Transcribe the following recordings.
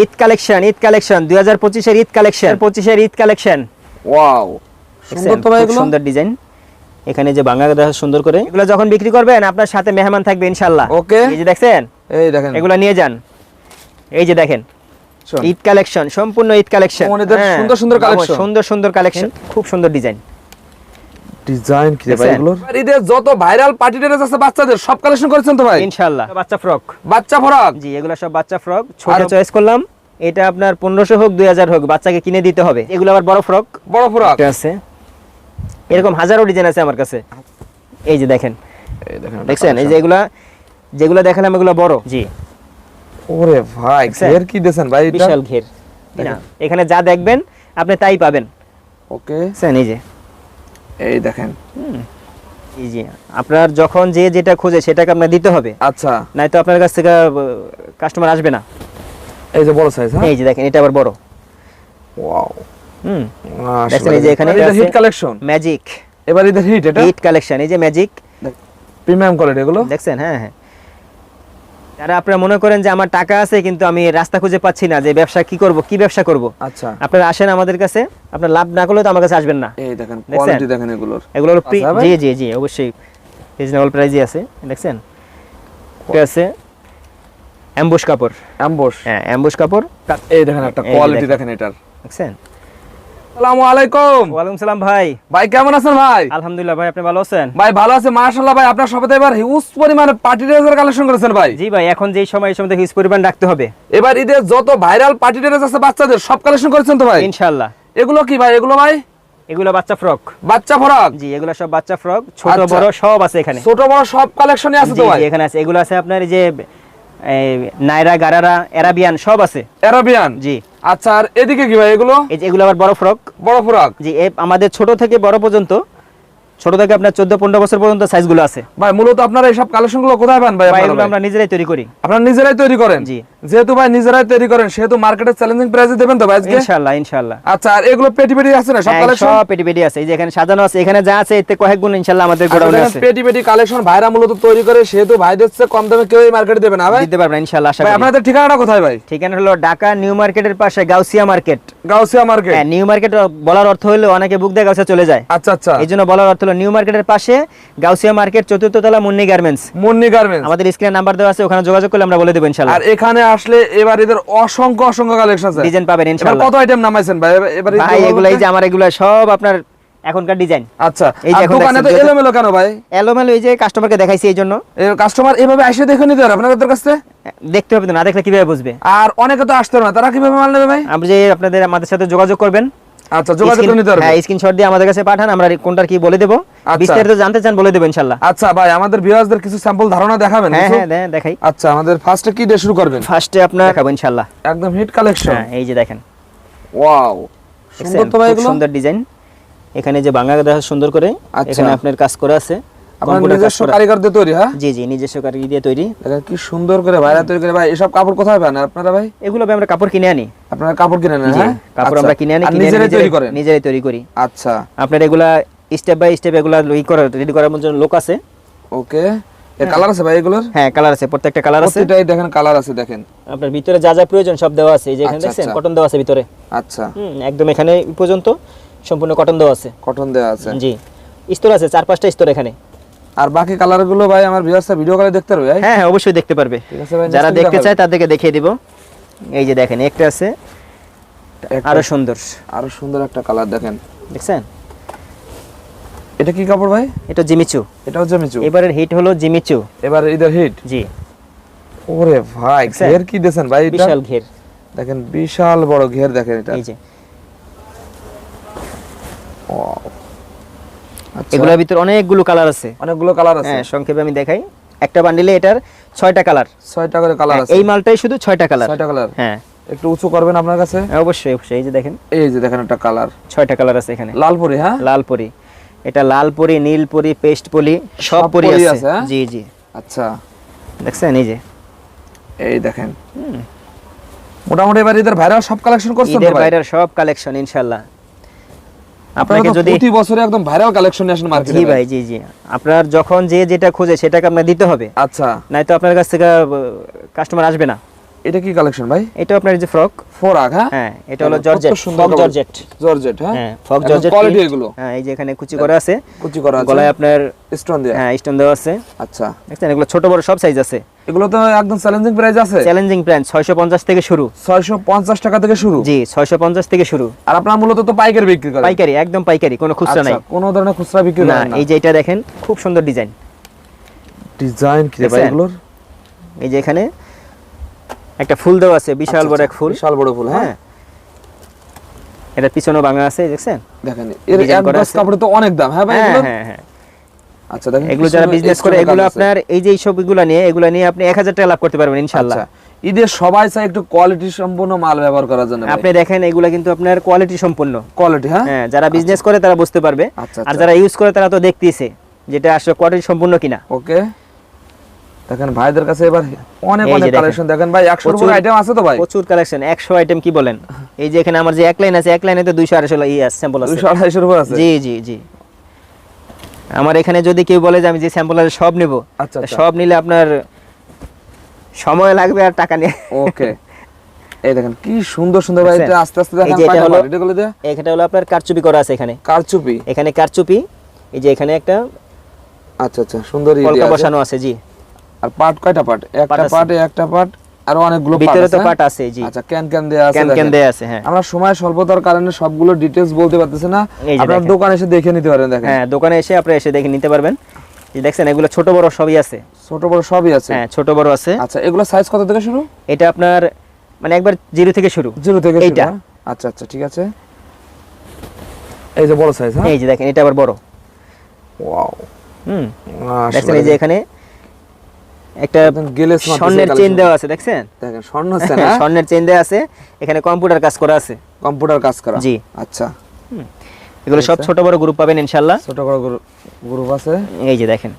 Eid collection Eid collection দুই হাজার পঁচিশের ঈদ কালেকশন পঁচিশের ঈদ কালেকশন। ওয়াও। সুন্দর ডিজাইন। এখানে যে বাংলা দেখা সুন্দর করে। এগুলো যখন বিক্রি করবেন আপনার সাথে মেহমান থাকবে ইনশাল্লাহ ওকে। এই যে দেখছেন? এই দেখেন। এগুলো নিয়ে যান। এই যে দেখেন। ঈদ কালেকশন সম্পূর্ণ ঈদ কালেকশন। সুন্দর সুন্দর collection। সুন্দর সুন্দর কালেকশন। খুব সুন্দর ডিজাইন। ডিজাইন কি ভাই? এগুলোর? ঈদের যত ভাইরাল পার্টি ড্রেস আছে বাচ্চাদের সব কালেকশন করেছেন তো ভাই? ইনশাল্লাহ বাচ্চা ফ্রক বাচ্চা ফরাক জি এগুলো সব বাচ্চা ফ্রক ছোট চয়েস করলাম। এটা আপনার পনেরোশো হোক দুই হাজার হোক বাচ্চাকে কিনে দিতে হবে। এগুলো আবার বড় ফ্রক বড় ফরাক একটা আছে। এরকম হাজারো ডিজাইন আছে আমার কাছে। এই যে দেখেন। এই দেখেন দেখছেন? এই যে collection। এগুলা যেগুলো দেখালাম এগুলো বড়। জি। ওরে ভাই? ঘের কি দিয়েছেন ভাই এটা? বিশাল ঘের। এখানে যা দেখবেন আপনি তাই পাবেন। ওকে। দেখছেন? এই যে। এই দেখেন। জি আপনার যখন যে যেটা খোঁজে সেটাকে দিতে হবে। আচ্ছা। নাই তো আপনার কাছ থেকে কাস্টমার আসবে না। এই যে বড় সাইজ হ্যাঁ? এই যে দেখেন এটা আবার বড়। Wow hmm. দেখছেন এই যে এখানে এটা হিট কালেকশন ম্যাজিক এবার এটা হিট এটা? হিট কালেকশন এই যে ম্যাজিক প্রিমিয়াম কোয়ালিটি এগুলো? দেখছেন হ্যাঁ হ্যাঁ। যারা আপনারা মনে করেন যে আমার টাকা আছে কিন্তু আমি রাস্তা খুঁজে পাচ্ছি না যে ব্যবসা কি করব কি ব্যবসা করব? আচ্ছা। আপনারা আসেন আমাদের কাছে আপনার লাভ না করলে তো আমার কাছে আসবেন না। এই দেখেন কোয়ালিটি দেখেন এগুলোর। এগুলো হলো pre- আচ্ছা? জি জি জি অবশ্যই। রিজনেবল প্রাইসই আছে দেখছেন? এটা আছে অ্যাম্বুশ কাপড়। অ্যাম্বস হ্যাঁ অ্যাম্বুশ কাপড়। এই দেখেন একটা কোয়ালিটি দেখেন। দেখেন এটার। দেখছেন? আসসালামু আলাইকুম। ওয়ালাইকুম সালাম ভাই। ভাই কেমন আছেন ভাই? আলহামদুলিল্লাহ ভাই আপনি ভালো আছেন? ভাই ভালো আছে মাশাআল্লাহ ভাই। আপনার সবাই এবার হিউজ পরিমাণে পার্টি ড্রেসের কালেকশন করেছেন ভাই। জি ভাই এখন যেই সময় এই সময় হিউজ পরিমাণ রাখতে হবে। এবার ঈদের যত ভাইরাল পার্টি ড্রেস আছে বাচ্চাদের সব কালেকশন করেছেন তো ভাই? ইনশাআল্লাহ। এগুলো কি ভাই? এগুলো ভাই? এগুলো বাচ্চা ফ্রক বাচ্চা ফরাক জি এগুলো সব বাচ্চা ফ্রক ছোট আচ্ছা। বড় সব আছে এখানে। ছোট বড় সব কালেকশনই আছে জি, তো ভাই? এখানে আছে। এগুলো আছে আপনার এই যে নাইরা গারারা অ্যারাবিয়ান সব আছে। অ্যারাবিয়ান? জি। আচ্ছা আর এদিকে কি ভাই এগুলো? এই যে এগুলো আবার বড় ফ্রক। বড় ফ্রক? জি আমাদের ছোট থেকে বড় পর্যন্ত ছোট থেকে আপনার চোদ্দ পনেরো বছর পর্যন্ত সাইজগুলো আছে। ভাই মূলত আপনারা এইসব কালেকশনগুলো কোথায় পান ভাই? আমরা নিজেরাই তৈরি করি। আপনারা নিজেরাই তৈরি করেন? জি। যেহেতু ভাই নিজেরাই তৈরি করেন সেহেতু মার্কেটে চ্যালেঞ্জিং প্রাইসে দেবেন তো ভাই আজকে? ইনশাআল্লাহ ইনশাআল্লাহ। আচ্ছা আর এগুলো পেটি পেটি আছে না? সব হ্যাঁ, কালেকশন সব পেটি পেটি আছে। এই যে এখানে সাজানো আছে এখানে যা আছে এতে কয়েক গুণ ইনশাআল্লাহ আমাদের গোডাউনে আছে। পেটি পেটি কালেকশন ভাইরা মূলত তৈরি করে সেহেতু ভাইদের চেয়ে কম দামে কেউই মার্কেটে দেবে না ভাই? দিতে পারবেন ইনশাআল্লাহ আশা ভাই করি। আপনাদের ঠিকানাটা কোথায় ভাই? ঠিকানা হলো ঢাকা নিউ মার্কেটের পাশে গাউসিয়া মার্কেট। গাউসিয়া মার্কেট? হ্যাঁ নিউ মার্কেট বলার অর্থ হলো অনেকে বুক দিয়ে গাউসিয়া চলে যায়। আচ্ছা আচ্ছা। এই জন্য বলার অর্থ হলো নিউ মার্কেটের পাশে গাউসিয়া মার্কেট চতুর্থ তলা মুন্নি গার্মেন্টস মুন্নি গার্মেন্টস আমাদের স্ক্রিনে নাম্বার দেওয়া আছে ওখানে যোগাযোগ করলে আমরা বলে দেবো ইনশাআল্লাহ। আর এখানে আসলে এবার এদের অসংখ্য অসংখ্য কালেকশন আছে। ডিজাইন পাবেন ইনশাআল্লাহ। কত আইটেম নামাইছেন ভাই? এবার- ভাই এগুলো এই যে আমার এগুলো সব আপনার এখনকার ডিজাইন আচ্ছা এই যে দোকানে তো এলোমেলো কেন ভাই? এলোমেলো এই যে কাস্টমারকে দেখাইছি এই জন্য। কাস্টমার এভাবে এসে দেখে নিতে পারে আপনাদের কাছে দেখতে হবে না দেখলে কীভাবে বুঝবে? আর অনেকে তো আসতে পারে না তারা কীভাবে মাল নেবে ভাই? আপনি যে আপনাদের আমাদের সাথে যোগাযোগ করবেন। আচ্ছা যোগাযোগ করে নিতে পারবে। হ্যাঁ স্ক্রিনশট দিয়ে আমাদের কাছে পাঠান আমরা কোনটার কি বলে দেবো। আচ্ছা। বিস্তারিত জানতে চান বলে দেব ইনশাআল্লাহ আচ্ছা ভাই আমাদের ভিউয়ার্সদের কিছু স্যাম্পল ধারণা দেখাবেন হ্যাঁ হ্যাঁ দেখাই। আচ্ছা আমাদের ফার্স্টে কি দিয়ে শুরু করবেন? ফার্স্টে আপনারা দেখাবো ইনশাআল্লাহ একদম হিট কালেকশন হ্যাঁ এই যে দেখেন। ওয়াও সুন্দর তো ভাই এগুলো? সুন্দর ডিজাইন এখানে যে বাংলা দেখা সুন্দর করে আচ্ছা। এখানে আপনার কাজ করা আছে। আপনার নিজস্ব কারিগর দিয়ে তৈরি হ্যাঁ? জি জি নিজস্ব কারিগরি দিয়ে তৈরি। দেখেন কি সুন্দর করে ভাইরা তৈরি করে। ভাই এসব কাপড় কোথায় পান আপনারা ভাই? এগুলো আমরা কাপড় কিনে আনি। আপনারা কাপড় কিনে নেন হ্যাঁ? কাপড় আচ্ছা। আমরা কিনে আনি কিনে নিজেরাই তৈরি করেন? নিজেরাই তৈরি করি। আচ্ছা। আপনার এগুলা স্টেপ বাই স্টেপ এগুলা ই করার রেডি করার জন্য লোক আছে। ওকে। এর কালার আছে ভাই এগুলোর? হ্যাঁ কালার আছে প্রত্যেকটা কালার আছে। প্রতিটাই দেখেন কালার আছে দেখেন। আপনার ভিতরে যা যা প্রয়োজন সব দেওয়া আছে এই যে এখানে আচ্ছা, দেখছেন আচ্ছা। কটন দেওয়া আছে ভিতরে। আচ্ছা। একদম এখানে পর্যন্ত সম্পূর্ণ কটন দেওয়া আছে। কটন দেওয়া আছে। জি। স্তর আছে চার পাঁচটা স্তর এখানে। আর বাকি কালারগুলো ভাই আমার ভিউয়ার্সরা ভিডিও কলে দেখতে পারবে হ্যাঁ হ্যাঁ অবশ্যই দেখতে পারবে। ঠিক আছে ভাই, যারা দেখতে চায় তাদেরকে দেখিয়ে দিব। এই যে দেখেন একটা আছে। আরও সুন্দর। আরও সুন্দর একটা কালার দেখেন। দেখছেন? এটা কি কাপড় ভাই? এটা জিমিচু। এটাও হচ্ছে মিচু এবারের হিট হলো জিমিচু। এবার ইদার হিট জি। ওরে ভাই? ঘের কি দিয়েছেন ভাই এটা? বিশাল ঘের। দেখেন বিশাল বড় ঘের দেখেন এটা। এই যে Wow. আচ্ছা, এগুলোর ভিতরে অনেকগুলো কালার আছে। অনেকগুলো কালার আছে। হ্যাঁ সংক্ষেপে আমি দেখাই। একটা বান্ডিলে এটার ছয়টা কালার ছয়টা করে কালার আছে। এই মালটাই শুধু ছয়টা কালার ছয়টা কালার হ্যাঁ। একটু উঁচু করবেন আপনার কাছে? অবশ্যই অবশ্যই। এই যে দেখেন। এই যে দেখেন একটা কালার ছয়টা কালার আছে এখানে। লাল পরি হ্যাঁ? লাল পরি এটা লাল পরি নীল পরি পেস্ট পরি সব পরি আছে। হ্যাঁ? জি জি। আচ্ছা। দেখছেন? এই যে। এই দেখেন। মোটামুটি এবার ঈদের ভাইরাল সব কালেকশন করছেন তো ঈদের ভাই? বাইরের সব কালেকশন ইনশাল্লাহ আপনাকে আপনাকে যদি প্রতি বছরে একদম ভাইরাল কালেকশন আসেন মার্কেটে জি ভাই জি জি। আপনার যখন যে যেটা খোঁজে সেটাকে আপনার দিতে হবে। আচ্ছা। নাই তো আপনার কাছ থেকে কাস্টমার আসবে না। এটা কি কালেকশন ভাই? এটা আপনার যে ফ্রক ফোরাক হ্যাঁ? হ্যাঁ এটা হলো জর্জেট ফ্রক জর্জেট জর্জেট হ্যাঁ? ফ্রক জর্জেট কোয়ালিটি এগুলো। হ্যাঁ এই যে এখানে কুচি করা আছে। কুচি করা আছে। গলায় আপনার স্টোন হ্যাঁ স্টোন দেওয়া আছে। আচ্ছা। দেখছেন এগুলো ছোট বড় সব সাইজ আছে। এগুলো তো একদম চ্যালেঞ্জিং প্রাইস আছে। চ্যালেঞ্জিং প্রাইস 650 থেকে শুরু। 650 টাকা থেকে শুরু? জি 650 থেকে শুরু। আর আপনারা মূলত তো পাইকারি বিক্রি করেন? পাইকারি একদম পাইকারি কোনো খুচরা আচ্ছা, নাই। কোনো ধরনের খুচরা বিক্রি না এই যে এটা দেখেন খুব সুন্দর ডিজাইন ডিজাইন কি রে ভাই এগুলোর? এই যে এখানে একটা ফুল দেওয়া আছে বিশাল আচ্ছা, বড় আচ্ছা, এক ফুল। বিশাল বড় ফুল হ্যাঁ। হ্যাঁ। এটা পিছনেও ভাঙা আছে দেখছেন? দেখেন এর এক গজ কাপড়ে তো অনেক দাম। হ্যাঁ ভাই হ্যাঁ হ্যাঁ হ্যাঁ। আচ্ছা দেখেন এগুলো যারা বিজনেস করে এগুলো আপনার এই যে এইসব এগুলো নিয়ে এগুলো নিয়ে আপনি এক হাজার টাকা লাভ করতে পারবেন ইনশাল্লাহ আচ্ছা ঈদের সবাই চাই একটু কোয়ালিটি সম্পূর্ণ মাল ব্যবহার করার জন্য আপনি দেখেন এগুলো কিন্তু আপনার কোয়ালিটি সম্পূর্ণ কোয়ালিটি হ্যাঁ? হ্যাঁ যারা বিজনেস করে তারা বুঝতে পারবে। আচ্ছা, আর আচ্ছা। যারা ইউজ করে তারা তো দেখতেইছে যেটা আসলে কোয়ালিটি সম্পূর্ণ কিনা। ওকে। দেখেন ভাইদের কাছে এবার অনেক অনেক। কালেকশন দেখেন ভাই 100 এর উপর আইটেম আছে তো ভাই? প্রচুর কালেকশন একশো আইটেম কি বলেন? এই যে এখানে আমার যে এক লাইন আছে এক লাইনে তো দুইশো আড়াইশো ই আছে স্যাম্পল আছে। 200 250 এর উপর আছে? জি জি জি। আমার এখানে যদি কেউ বলে যে আমি যে স্যাম্পল আছে সব নেব আচ্ছা আচ্ছা। সব নিলে আপনার সময় লাগবে আর টাকা নিয়ে। ওকে। এই দেখেন কি সুন্দর সুন্দর ভাই এটা আস্তে আস্তে দেখেন এটা হলো- এটা দিয়ে এখানে হলো আপনার কারচুপি করা আছে এখানে। কারচুপি? এখানে কারচুপি এই যে এখানে একটা আচ্ছা আচ্ছা সুন্দর ই কলকা দিয়ে আছে। বসানো আছে জি। আর পার্ট কয়টা পার্ট একটা। পার্ট একটা পার্ট আর অনেকগুলো ভিতরে তো? পাট আছে জি। আচ্ছা ক্যান ক্যান দেয়া আছে ক্যান ক্যান দেয়া আছে হ্যাঁ। আমরা সময় স্বল্পতার কারণে সবগুলো ডিটেইলস বলতে পারতেছি না। আপনার। দোকানে এসে দেখে নিতে পারেন দেখেন। হ্যাঁ দোকানে এসে আপনি এসে দেখে নিতে পারবেন। দেখছেন এগুলো ছোট বড় সবই আছে। ছোট বড় সবই আছে? হ্যাঁ ছোট বড় আছে। আচ্ছা এগুলো সাইজ কত থেকে শুরু? এটা আপনার মানে একবার জিরো থেকে শুরু। জিরো থেকে এইটা। হ্যাঁ? আচ্ছা আচ্ছা ঠিক আছে। এই যে বড় সাইজ হ্যাঁ? এই যে দেখেন এটা আবার বড়। Wow hmm. দেখছেন এই যে এখানে একটা স্বর্ণের চেন দেওয়া আছে দেখছেন? দেখেন স্বর্ণ স্বর্ণের চেন দেওয়া আছে এখানে কম্পিউটার কাজ করা আছে। কম্পিউটার কাজ করা? জি। আচ্ছা। এগুলো সব। ছোট বড় গ্রুপ পাবেন ইনশাল্লাহ ছোট বড় গ্রুপ আছে। এই যে দেখেন।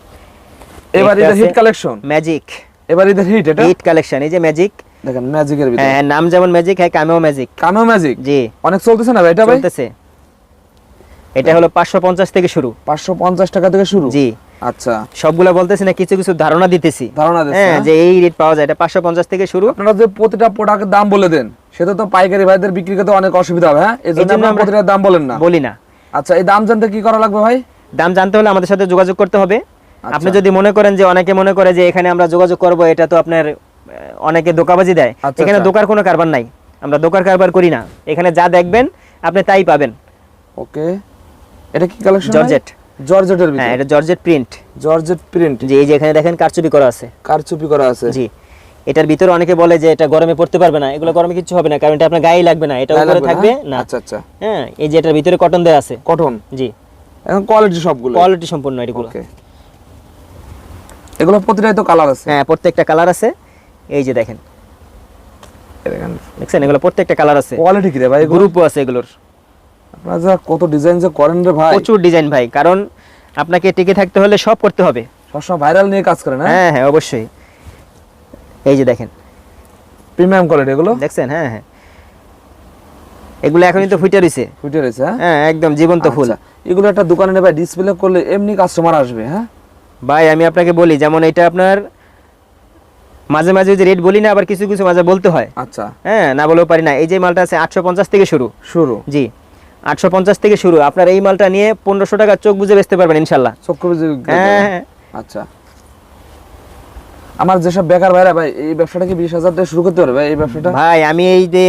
এবার এটা হিট কালেকশন ম্যাজিক এবার এদের হিট এটা? হিট কালেকশন এই যে ম্যাজিক দেখেন ম্যাজিকের ভিতরে। হ্যাঁ নাম যেমন ম্যাজিক হ্যাঁ কামেও ম্যাজিক কানো ম্যাজিক জি। অনেক চলতেছে না ভাই এটা ভাই? চলতেছে। এটা হলো পাঁচশো পঞ্চাশ থেকে শুরু। 550 টাকা থেকে শুরু? জি। আচ্ছা। সবগুলা বলতেছি না কিছু কিছু ধারণা দিতেছি। ধারণা হ্যাঁ হ্যাঁ? যে এই রেট পাওয়া যায় এটা পাঁচশো পঞ্চাশ থেকে শুরু। আপনারা যে প্রতিটা প্রোডাক্টের দাম বলে দেন সেটা তো পাইকারি ভাইদের বিক্রি করতে অনেক অসুবিধা হবে হ্যাঁ? এই জন্য জন্য আমরা- প্রতিটা দাম বলেন না। বলি না। আচ্ছা এই দাম জানতে কি করা লাগবে ভাই? দাম জানতে হলে আমাদের সাথে যোগাযোগ করতে হবে। আচ্ছা। আপনি যদি মনে করেন যে অনেকে মনে করে যে এখানে আমরা যোগাযোগ করব এটা তো আপনার অনেকে দোকাবাজি দেয়। আচ্ছা, এখানে আচ্ছা। দোকার কোনো কারবার নাই। আমরা দোকার কারবার করি না। এখানে যা দেখবেন আপনি তাই পাবেন। ওকে। এটা কি কালেকশন জর্জেট। জর্জেটের ভিতরে। হ্যাঁ এটা জর্জেট প্রিন্ট। Georgette print. যে এই যে এখানে দেখেন কারচুপি করা আছে। কারচুপি করা আছে। জি এটার ভিতরে অনেকে বলে যে এটা গরমে পড়তে পারবে না। এগুলো গরমে কিছু হবে না কারণ এটা আপনার গায়ে লাগবে না এটা উপরে থাকবে হ্যাঁ? না। আচ্ছা আচ্ছা। হ্যাঁ এই যে এটার ভিতরে কটন দেওয়া আছে। কটন জি। এখন কোয়ালিটি সবগুলো? কোয়ালিটি সম্পূর্ণ এগুলো। ওকে এগুলো প্রতিটাই তো কালার আছে। হ্যাঁ প্রত্যেকটা কালার আছে। এই যে দেখেন। দেখেন। দেখছেন? এগুলো প্রত্যেকটা কালার আছে। কোয়ালিটি কি রে ভাই গ্রুপও আছে এগুলোর। আপনারা কত ডিজাইন যে করেন রে ভাই। প্রচুর ডিজাইন ভাই কারণ আপনাকে টিকে থাকতে হলে সব করতে হবে। সবসময় ভাইরাল নিয়ে কাজ করেন হ্যাঁ হ্যাঁ অবশ্যই। এই যে দেখেন। প্রিমিয়াম কোয়ালিটি এগুলো? দেখছেন? হ্যাঁ হ্যাঁ। এগুলো এখনই তো ফুটে রয়েছে। ফুটে রয়েছে হ্যাঁ? হ্যাঁ একদম জীবন্ত ফুল। আচ্ছা, এগুলো একটা দোকানে ভাই ডিসপ্লে করলে এমনি কাস্টমার আসবে হ্যাঁ? ভাই আমি আপনাকে বলি যেমন এটা আপনার মাঝে মাঝে যে রেট বলি না আবার কিছু কিছু মাঝে বলতে হয়। আচ্ছা। হ্যাঁ না বলেও পারি না। এই যে মালটা আছে আটশো পঞ্চাশ থেকে শুরু। শুরু। জি। আটশো পঞ্চাশ থেকে শুরু। আপনার এই মালটা নিয়ে পনেরোশো টাকা চোখ বুঝে বেচতে পারবেন ইনশাল্লাহ। চক্র হ্যাঁ হ্যাঁ। আচ্ছা। আমার যেসব বেকার ভাইরা ভাই এই ব্যবসাটা কি বিশ হাজার থেকে শুরু করতে পারবে ভাই এই ব্যবসাটা? ভাই আমি এই যে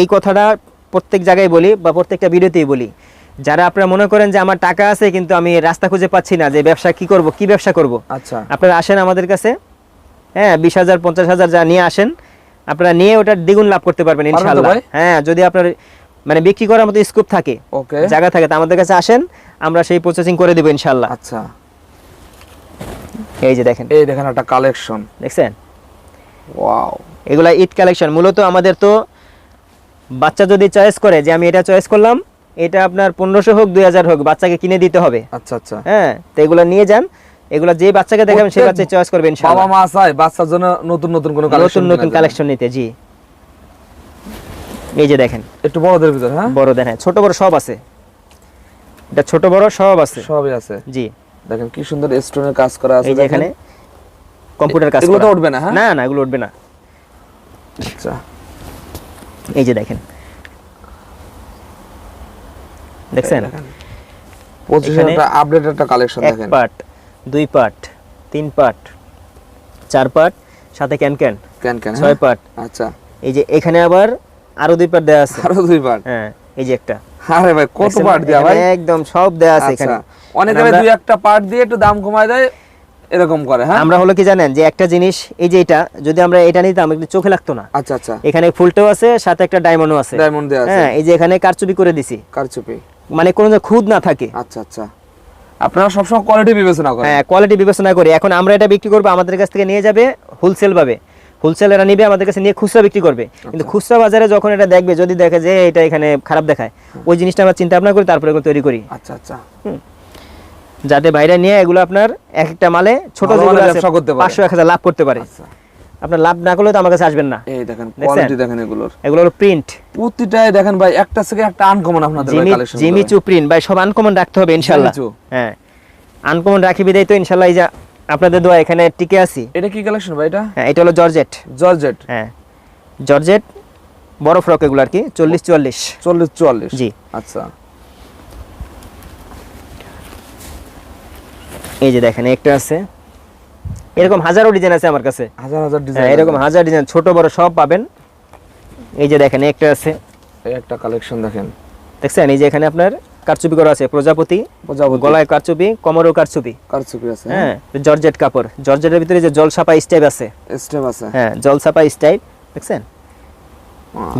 এই কথাটা প্রত্যেক জায়গায় বলি বা প্রত্যেকটা ভিডিওতেই বলি। যারা আপনারা মনে করেন যে আমার টাকা আছে কিন্তু আমি রাস্তা খুঁজে পাচ্ছি না যে ব্যবসা কি করব কি ব্যবসা করব। আচ্ছা। আপনারা আসেন আমাদের কাছে। হ্যাঁ বিশ হাজার পঞ্চাশ হাজার যা নিয়ে আসেন আপনারা নিয়ে ওটা দ্বিগুণ লাভ করতে পারবেন ইনশাল্লাহ? হ্যাঁ যদি আপনার মানে বিক্রি করার মতো স্কোপ থাকে। ওকে জায়গা থাকে তো আমাদের কাছে আসেন আমরা সেই প্রসেসিং করে দেবো ইনশাল্লাহ আচ্ছা। এই যে দেখেন। এই দেখেন একটা কালেকশন দেখছেন? ওয়াও এগুলা ঈদ কালেকশন মূলত আমাদের তো বাচ্চা যদি চয়েস করে যে আমি এটা চয়েস করলাম এটা আপনার পনেরোশো হোক দুই হাজার হোক বাচ্চাকে কিনে দিতে হবে। আচ্ছা আচ্ছা। হ্যাঁ তো এগুলো নিয়ে যান। এগুলো যে বাচ্চাকে দেখাবেন সেই বাচ্চা চয়েস করবে বাবা ইনশাআল্লাহ। মা চায় বাচ্চার জন্য নতুন নতুন কোনো নতুন নতুন কালেকশন নিতে জি। এই যে দেখেন। একটু বড়দের ভিতর হ্যাঁ? বড় দেন হ্যাঁ ছোট বড় সব আছে। এটা ছোট বড় সব আছে। সবই আছে। জি। দেখেন কি সুন্দর স্টোনের কাজ করা আছে এই যে এখানে কম্পিউটার কাজ এগুলো তো উঠবে না হ্যাঁ? না না এগুলো উঠবে না। আচ্ছা। এই যে দেখেন। দেখছেন? পজিশনটা আপডেট একটা কালেকশন দেখেন। এক পার্ট দুই পার্ট তিন পার্ট চার পার্ট সাথে ক্যান ক্যান ক্যান ক্যান ছয় পার্ট আচ্ছা। এই যে এখানে আবার আরও দুই পার্ট দেওয়া আছে। আরও দুই পার্ট হ্যাঁ এই যে একটা। আরে ভাই কত? পার্ট দেয়া ভাই? একদম সব দেওয়া আছে আচ্ছা। এখানে। অনেকে দুই একটা পার্ট দিয়ে একটু দাম কমায় দেয় এরকম করে হ্যাঁ? আমরা হলো কি জানেন যে একটা জিনিস এই যে এটা যদি আমরা এটা নিতাম একটু চোখে লাগতো না। আচ্ছা আচ্ছা। এখানে ফুলটাও আছে সাথে একটা ডায়মন্ডও আছে। ডায়মন্ড দেয়া আছে। হ্যাঁ এই যে এখানে কারচুপি করে দিছি। কারচুপি। মানে কোনো যে খুদ না থাকে। আচ্ছা আচ্ছা। আপনারা সবসময় কোয়ালিটি বিবেচনা করেন। হ্যাঁ কোয়ালিটি বিবেচনা করি। এখন আমরা এটা বিক্রি করব আমাদের কাছ থেকে নিয়ে যাবে হোলসেল ভাবে। হোলসেল এরা নিবে আমাদের কাছে নিয়ে খুচরা বিক্রি করবে। কিন্তু আচ্ছা। খুচরা বাজারে যখন এটা দেখবে যদি দেখে যে এটা এখানে খারাপ দেখায় ওই জিনিসটা আমরা চিন্তা ভাবনা করি তারপরে তৈরি করি। আচ্ছা আচ্ছা। যাতে বাইরে নিয়ে এগুলো আপনার এক একটা মালে ছোট যেগুলো আছে করতে। পাঁচশো এক হাজার লাভ করতে পারে। আচ্ছা। আপনার লাভ না করলে তো আমার কাছে আসবেন না। এই দেখেন কোয়ালিটি দেখেন এগুলোর। এগুলো হলো প্রিন্ট প্রতিটাই দেখেন ভাই একটা থেকে একটা আনকমন আপনাদের ভাই জিমি কালেকশন জিমিচু প্রিন্ট ভাই সব আনকমন রাখতে হবে ইনশাল্লাহ। জিমিচু। হ্যাঁ। আনকমন রাখি বিদায় তো ইনশাল্লাহ এই যে আপনাদের দোয়া এখানে টিকে আছি। এটা কি কালেকশন ভাই এটা? হ্যাঁ এটা হলো জর্জেট জর্জেট হ্যাঁ। জর্জেট বড় ফ্রক এগুলো আর কি চল্লিশ চুয়াল্লিশ। চল্লিশ চুয়াল্লিশ? জি। আচ্ছা। এই যে দেখেন একটা আছে। এরকম হাজারো ডিজাইন আছে আমার কাছে। হাজার হাজার হ্যাঁ ডিজাইন। এরকম হাজার ডিজাইন ছোট বড় সব পাবেন। এই যে দেখেন একটা আছে। এই একটা কালেকশন দেখেন। দেখছেন? এই যে এখানে আপনার কারচুপি করা আছে প্রজাপতি গলায় কারচুপি কোমরেও কারচুপি। কারচুপি আছে হ্যাঁ জর্জেট কাপড়। জর্জেটের ভিতরে যে জল ছাপা স্টাইপ আছে। স্টেপ আছে। হ্যাঁ জল ছাপা স্টাইপ দেখছেন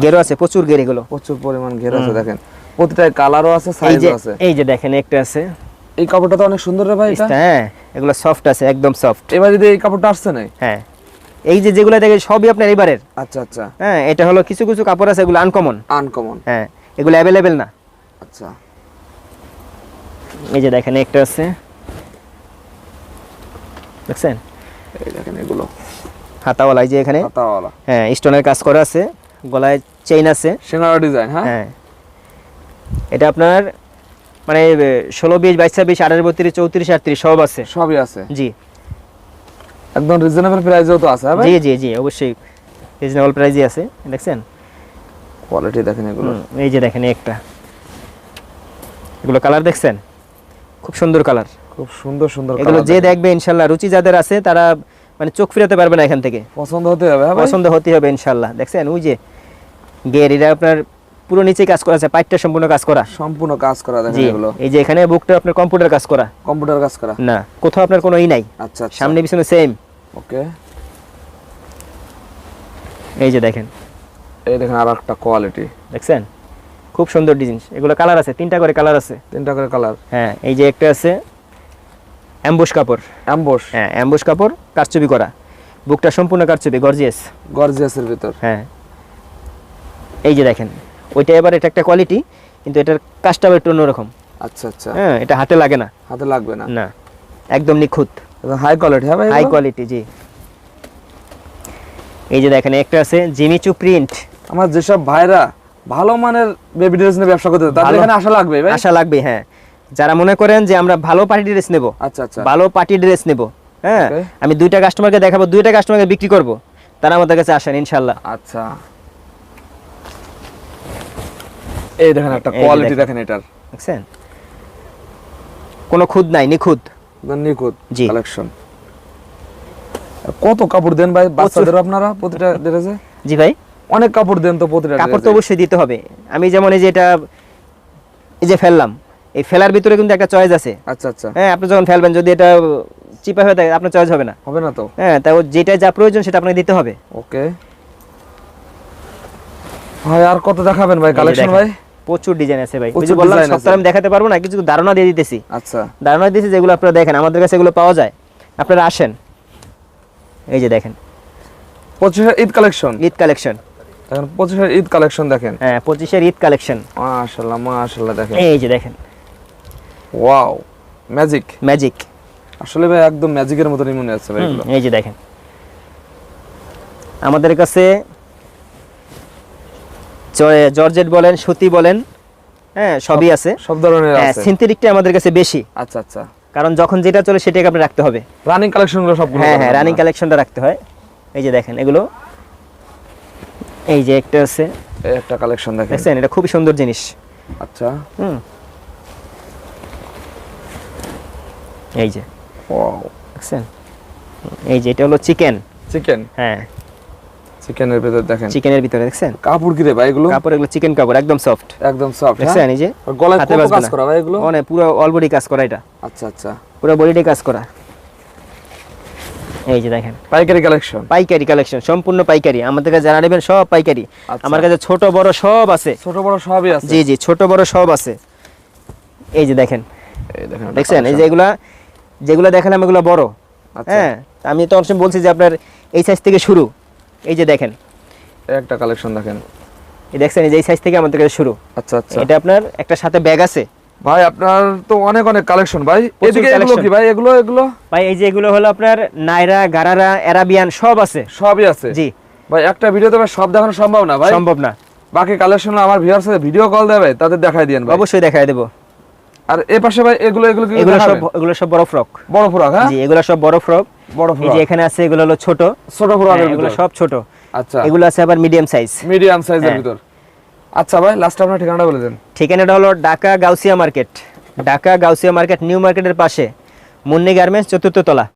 গেরো আছে প্রচুর গের এগুলো। প্রচুর পরিমাণ ঘের আছে দেখেন। প্রতিটায় কালারও আছে সাইজও আছে। এই যে দেখেন একটা আছে। এই কাপড়টা তো অনেক সুন্দর রে ভাই এটা? হ্যাঁ এগুলো সফট আছে একদম সফট এবার যদি এই কাপড়টা আসছে না হ্যাঁ। এই যে যেগুলো দেখে সবই আপনার এবারের। আচ্ছা আচ্ছা। হ্যাঁ এটা হলো কিছু কিছু কাপড় আছে এগুলো আনকমন আনকমন হ্যাঁ এগুলো অ্যাভেলেবেল না। আচ্ছা। এই যে দেখেন একটা আছে। দেখছেন? এই দেখেন এগুলো। হাতাওয়ালা এই যে এখানে। পাতাওয়ালা হ্যাঁ স্টোনের কাজ করা আছে গলায় চেইন আছে। সিঙ্গারা ডিজাইন হ্যাঁ? হ্যাঁ। এটা আপনার মানে ষোলো বিশ বাইশ ছাব্বিশ আঠারো বত্রিশ চৌত্রিশ আটত্রিশ সব আছে। সবই আছে? জি। একদম রিজনেবল প্রাইসেও তো আছে হ্যাঁ ভাই? জি জি জি অবশ্যই। রিজনেবল প্রাইসই আছে দেখছেন? কোয়ালিটি দেখেন এগুলো। এই যে দেখেন একটা। এগুলো কালার দেখছেন? খুব সুন্দর কালার খুব সুন্দর সুন্দর এগুলো যে। দেখবে ইনশাল্লাহ রুচি যাদের আছে তারা মানে চোখ ফিরাতে পারবে না এখান থেকে। পছন্দ হতে হবে হ্যাঁ পছন্দ হতে হবে ইনশাল্লাহ। দেখছেন ওই যে গের এটা আপনার পুরো নিচে কাজ করা আছে পাইটটা সম্পূর্ণ কাজ করা। সম্পূর্ণ কাজ করা দেখেন এগুলো। এই যে এখানে বুকটা আপনার কম্পিউটার কাজ করা। কম্পিউটার কাজ করা। না কোথাও আপনার কোনো ই নাই। আচ্ছা আচ্ছা। সামনে পিছনে সেম ওকে। এই যে দেখেন। এই দেখেন আর একটা কোয়ালিটি দেখছেন? খুব সুন্দর ডিজাইন এগুলো কালার আছে তিনটা করে কালার আছে। তিনটা করে কালার হ্যাঁ এই যে একটা আছে অ্যাম্বুশ কাপড়। অ্যাম্বোস হ্যাঁ অ্যাম্বুশ কাপড় কারচুপি করা। বুকটা সম্পূর্ণ কারচুপি গর্জিয়াস গর্জিয়াসের ভিতর। হ্যাঁ। এই যে দেখেন ওইটা এবার এটা একটা কোয়ালিটি কিন্তু এটার কাজটা একটু অন্যরকম। আচ্ছা আচ্ছা। হ্যাঁ এটা হাতে লাগে না। হাতে লাগবে না। না একদম নিখুঁত। হাই কোয়ালিটি হ্যাঁ ভাই হাই কোয়ালিটি জি। এই যে দেখেন একটা আছে জিমিচু প্রিন্ট আমার যেসব ভাইরা ভালো মানের বেবি ড্রেস নিয়ে ব্যবসা করতে তাদের এখানে আশা লাগবে ভাই? আশা লাগবে হ্যাঁ। যারা মনে করেন যে আমরা ভালো পার্টি ড্রেস নেব আচ্ছা আচ্ছা। ভালো পার্টি ড্রেস নেব হ্যাঁ আমি দুইটা কাস্টমারকে দেখাবো দুইটা কাস্টমারকে বিক্রি করব তারা আমাদের কাছে আসেন ইনশাল্লাহ আচ্ছা। এই দেখেন একটা কোয়ালিটি দেখেন। এটার। দেখছেন? কোনো খুদ নাই নিখুঁত। একদম নিখুঁত জি। কালেকশন কত কাপড় দেন ভাই? বাচ্চাদের আপনারা প্রতিটা ড্রেসে জি ভাই। অনেক কাপড় দেন তো প্রতিটা কাপড় তো অবশ্যই দিতে হবে। আমি যেমন এই যে এটা এই যে ফেললাম এই ফেলার ভিতরে কিন্তু একটা চয়েস আছে। আচ্ছা আচ্ছা। হ্যাঁ আপনি যখন ফেলবেন যদি এটা চিপা হয়ে থাকে আপনার চয়েস হবে না। হবে না তো? হ্যাঁ তাও যেটা যা প্রয়োজন সেটা আপনাকে দিতে হবে। ওকে। ভাই আর কত দেখাবেন ভাই কালেকশন ভাই? প্রচুর ডিজাইন আছে ভাই। প্রচুর বললাম সপ্তাহে আমি দেখাতে পারব না কিছু ধারণা দিয়ে দিতেছি। আচ্ছা। ধারণা দিতেছি যেগুলো আপনারা দেখেন আমাদের কাছে এগুলো পাওয়া যায়। আপনারা আসেন। এই যে দেখেন। পঁচিশের ঈদ কালেকশন ঈদ কালেকশন দেখেন পঁচিশের ঈদ কালেকশন দেখেন। হ্যাঁ পঁচিশের ঈদ কালেকশন মাশাল্লাহ মাশাল্লাহ দেখেন। এই যে দেখেন। ওয়াও ম্যাজিক ম্যাজিক আসলে ভাই একদম ম্যাজিকের মতনই মনে হচ্ছে ভাই এগুলো। এই যে দেখেন। আমাদের কাছে জর্জেট বলেন সুতি বলেন হ্যাঁ সবই আছে। সব ধরনের হ্যাঁ আছে। সিনথেটিকটা আমাদের কাছে বেশি। আচ্ছা আচ্ছা। কারণ যখন যেটা চলে সেটাকে আপনি রাখতে হবে। রানিং কালেকশনগুলো সবগুলো হ্যাঁ হ্যাঁ রানিং? কালেকশনটা রাখতে হয়। এই যে দেখেন এগুলো এই যে একটা আছে। একটা কালেকশন দেখেন। দেখছেন? এটা খুবই সুন্দর জিনিস। আচ্ছা। হুম। এই যে। ওয়াও। দেখছেন? এই যে এটা হলো চিকেন। চিকেন? হ্যাঁ। চিকেনের ভেতর দেখেন। চিকেনের ভিতরে দেখছেন? কাপড় কি রে ভাই এগুলো? কাপড় এগুলো চিকেন কাপড় একদম সফট একদম সফট দেখছেন? এই যে গলায় কত কাজ করা ভাই এগুলো? অনেক পুরো অল বডি কাজ করা এটা। আচ্ছা আচ্ছা। পুরো বডিতে কাজ করা। এই যে দেখেন। পাইকারি কালেকশন। পাইকারি কালেকশন সম্পূর্ণ পাইকারি। আমাদের কাছে যারা নেবেন সব পাইকারি। আচ্ছা। আমার কাছে ছোট বড় সব আছে। ছোট বড় সবই আছে। জি জি ছোট বড় সব আছে। এই যে দেখেন। এই দেখেন দেখছেন? এই যে। এগুলা যেগুলো দেখালাম এগুলো বড়। আচ্ছা। হ্যাঁ আমি তো অনেক বলছি যে আপনার এই সাইজ থেকে শুরু। এই যে দেখেন। একটা কালেকশন দেখেন। এই দেখছেন এই যে এই সাইজ থেকে আমাদের কাছে শুরু। আচ্ছা আচ্ছা। এটা আপনার একটা সাথে ব্যাগ আছে। ভাই আপনার তো অনেক অনেক কালেকশন ভাই। এদিকে এগুলো কি ভাই এগুলো এগুলো? ভাই এই যে এগুলো হলো আপনার নাইরা গারারা অ্যারাবিয়ান সব আছে। সবই আছে? জি। ভাই একটা ভিডিওতে ভাই সব দেখানো সম্ভব না ভাই? সম্ভব না। বাকি কালেকশন আমার ভিউয়ার্স ভিডিও কল দেবে তাদের দেখাই দিয়েন ভাই। অবশ্যই দেখায় দেবো। আর এই পাশে ভাই এগুলো এগুলো কি এগুলো সব এগুলো সব বড় ফ্রক বড় ফ্রক হ্যাঁ? জি এগুলো সব বড় ফ্রক বড় ফ্রক এই যে এখানে আছে এগুলো হলো ছোট। ছোট ফ্রক হ্যাঁ, এগুলো সব ছোট। আচ্ছা। এগুলো আছে আবার মিডিয়াম সাইজ মিডিয়াম সাইজের। ভিতর। আচ্ছা ভাই লাস্ট আপনার ঠিকানাটা বলে দেন। ঠিকানাটা হলো Dhaka Gausia market. Dhaka Gausia market, new মার্কেটের পাশে, মুন্নি গার্মেন্টস, চতুর্থ তলা।